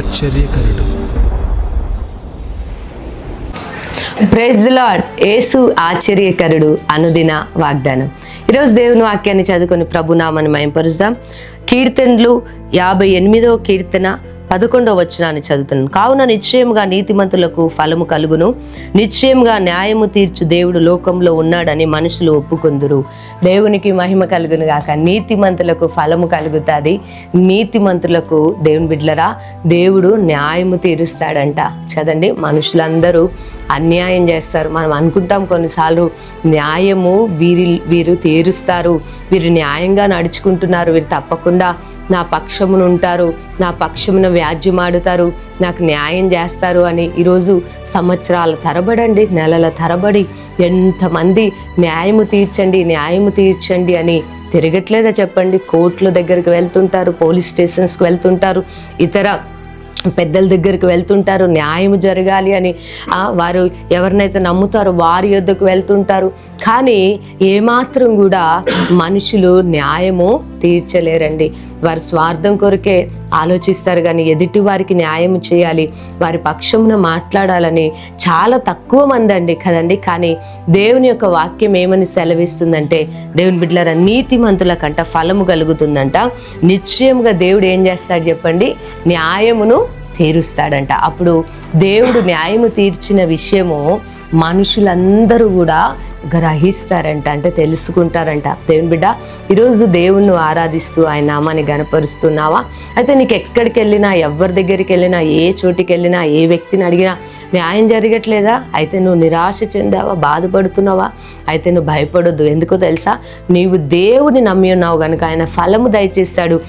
ఆశ్చర్యకరుడు. ప్రెజ్లాడ్ ఏసు ఆశ్చర్యకరుడు అనుదిన వాగ్దానం. ఈరోజు దేవుని వాక్యాన్ని చదువుకొని ప్రభునామని మయంపరుస్తాం కీర్తనలు యాభై ఎనిమిదవ కీర్తన పదకొండవ వచనాన్ని చదువుతున్నాను. కావున నిశ్చయముగా నీతిమంతులకు ఫలము కలుగును. నిశ్చయముగా న్యాయము తీర్చు దేవుడు లోకంలో ఉన్నాడని మనుషులు ఒప్పుకుందురు. దేవునికి మహిమ కలుగును గాక. నీతిమంతులకు ఫలము కలుగుతుంది. నీతిమంతులకు దేవుని బిడ్డలరా దేవుడు న్యాయము తీరుస్తాడంట. చదండి మనుషులందరూ అన్యాయం చేస్తారు. మనం అనుకుంటాం కొన్నిసార్లు న్యాయము వీరి వీరు తీరుస్తారు. వీరు న్యాయంగా నడుచుకుంటున్నారు. వీరు తప్పకుండా నా పక్షమును ఉంటారు నా పక్షమున వ్యాజ్యమాడుతారు నాకు న్యాయం చేస్తారు అని ఈరోజు సంవత్సరాల తరబడండి నెలల తరబడి ఎంతమంది న్యాయము తీర్చండి న్యాయము తీర్చండి అని తిరగట్లేదా చెప్పండి? కోర్టుల దగ్గరికి వెళ్తుంటారు పోలీస్ స్టేషన్స్కి వెళ్తుంటారు ఇతర పెద్దల దగ్గరికి వెళ్తుంటారు న్యాయం జరగాలి అని వారు ఎవరినైతే నమ్ముతారో వారి యొద్దకు వెళ్తుంటారు. కానీ ఏమాత్రం కూడా మనుషులు న్యాయము తీర్చలేరండి. వారి స్వార్థం కొరకే ఆలోచిస్తారు కానీ ఎదుటి వారికి న్యాయం చేయాలి. వారి పక్షమున మాట్లాడాలని చాలా తక్కువ మంది అండి కదండి. కానీ దేవుని యొక్క వాక్యం ఏమని సెలవిస్తుందంటే దేవుని బిడ్డల నీతిమంతుల కంట ఫలము కలుగుతుందంట. నిశ్చయంగా దేవుడు ఏం చేస్తాడు చెప్పండి? న్యాయమును తీరుస్తాడంట. అప్పుడు దేవుడు న్యాయము తీర్చిన విషయము మనుషులందరూ కూడా గ్రహిస్తారంట అంటే తెలుసుకుంటారంట. దేవుని బిడ్డ ఈరోజు దేవుణ్ణి ఆరాధిస్తూ ఆయన నామాన్ని గనపరుస్తున్నావా అయితే నీకు ఎక్కడికి వెళ్ళినా ఎవరి దగ్గరికి వెళ్ళినా ఏ చోటికి వెళ్ళినా ఏ వ్యక్తిని అడిగినా న్యాయం జరగట్లేదా? అయితే నువ్వు నిరాశ చెందావా? బాధపడుతున్నావా? అయితే నువ్వు భయపడొద్దు. ఎందుకో తెలుసా? నీవు దేవుని నమ్మి ఉన్నావు కనుక ఆయన ఫలము దయచేస్తాడు.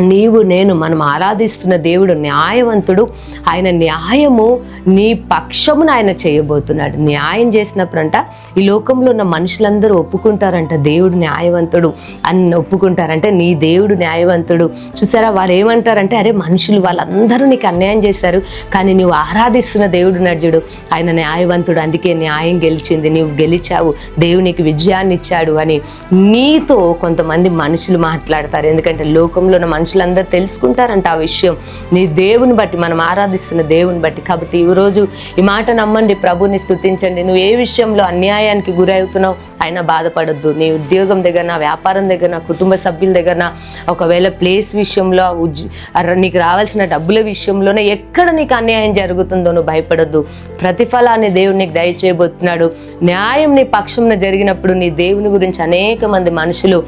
నీవు నేను మనం ఆరాధిస్తున్న దేవుడు న్యాయవంతుడు. ఆయన న్యాయము నీ పక్షమును ఆయన చేయబోతున్నాడు. న్యాయం చేసినప్పుడంట ఈ లోకంలో ఉన్న మనుషులందరూ ఒప్పుకుంటారంట దేవుడు న్యాయవంతుడు అని ఒప్పుకుంటారంటే నీ దేవుడు న్యాయవంతుడు. చూసారా వారు ఏమంటారంటే అరే మనుషులు వాళ్ళందరూ నీకు అన్యాయం చేశారు కానీ నువ్వు ఆరాధిస్తున్న దేవుడు నడుచుడు ఆయన న్యాయవంతుడు అందుకే న్యాయం గెలిచింది. నీవు గెలిచావు దేవునికి విజయాన్ని ఇచ్చాడు అని నీతో కొంతమంది మనుషులు మాట్లాడతారు. ఎందుకంటే లోకంలో ఉన్న మనుషులందరూ తెలుసుకుంటారంట ఆ విషయం. నీ దేవుని బట్టి మనం ఆరాధిస్తున్న దేవుని బట్టి. కాబట్టి ఈరోజు ఈ మాట నమ్మండి ప్రభుని స్థుతించండి నువ్వు ఏ విషయంలో అన్యాయానికి గురవుతున్నావు? అయినా బాధపడద్దు. నీ ఉద్యోగం దగ్గర నా వ్యాపారం దగ్గర నా కుటుంబ సభ్యుల దగ్గర ఒకవేళ ప్లేస్ విషయంలో ఉజ్ నీకు రావాల్సిన డబ్బుల విషయంలోనే ఎక్కడ నీకు అన్యాయం జరుగుతుందో నువ్వు భయపడద్దు. ప్రతిఫలాన్ని దేవుడు నీకు దయచేయబోతున్నాడు. న్యాయం నీ పక్షంలో జరిగినప్పుడు నీ దేవుని గురించి అనేక మంది మనుషులు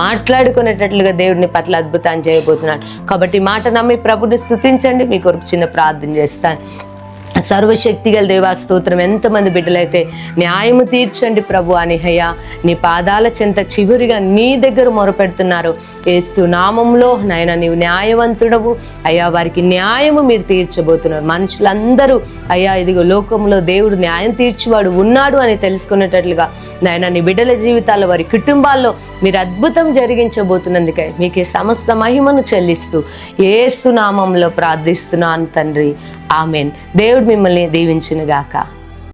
మాట్లాడుకునేటట్లుగా దేవుడిని పట్ల అద్భుతాన్ని చేయబోతున్నాడు. కాబట్టి మాట నమ్మి ప్రభుని స్థుతించండి మీ కొరకు చిన్న ప్రార్థన చేస్తాను. సర్వశక్తి గల దేవా స్తోత్రం. ఎంతమంది బిడ్డలైతే న్యాయము తీర్చండి ప్రభు అనిహయ్య నీ పాదాల చెంత చివరిగా నీ దగ్గర మొరపెడుతున్నారు. ఏసు నామంలో నాయన నీవు న్యాయవంతుడవు. అయ్యా వారికి న్యాయము మీరు తీర్చబోతున్నారు. మనుషులందరూ అయ్యా ఇదిగో లోకంలో దేవుడు న్యాయం తీర్చివాడు ఉన్నాడు అని తెలుసుకునేటట్లుగా నాయన నీ బిడ్డల జీవితాల్లో వారి కుటుంబాల్లో మీరు అద్భుతం జరిగించబోతున్నందుకే మీకే సమస్త మహిమను చెల్లిస్తూ ఏసు నామంలో ప్రార్థిస్తున్నాను తండ్రి. ఆమెన్. దేవుడు మిమ్మల్ని దీవించినగాక. గాక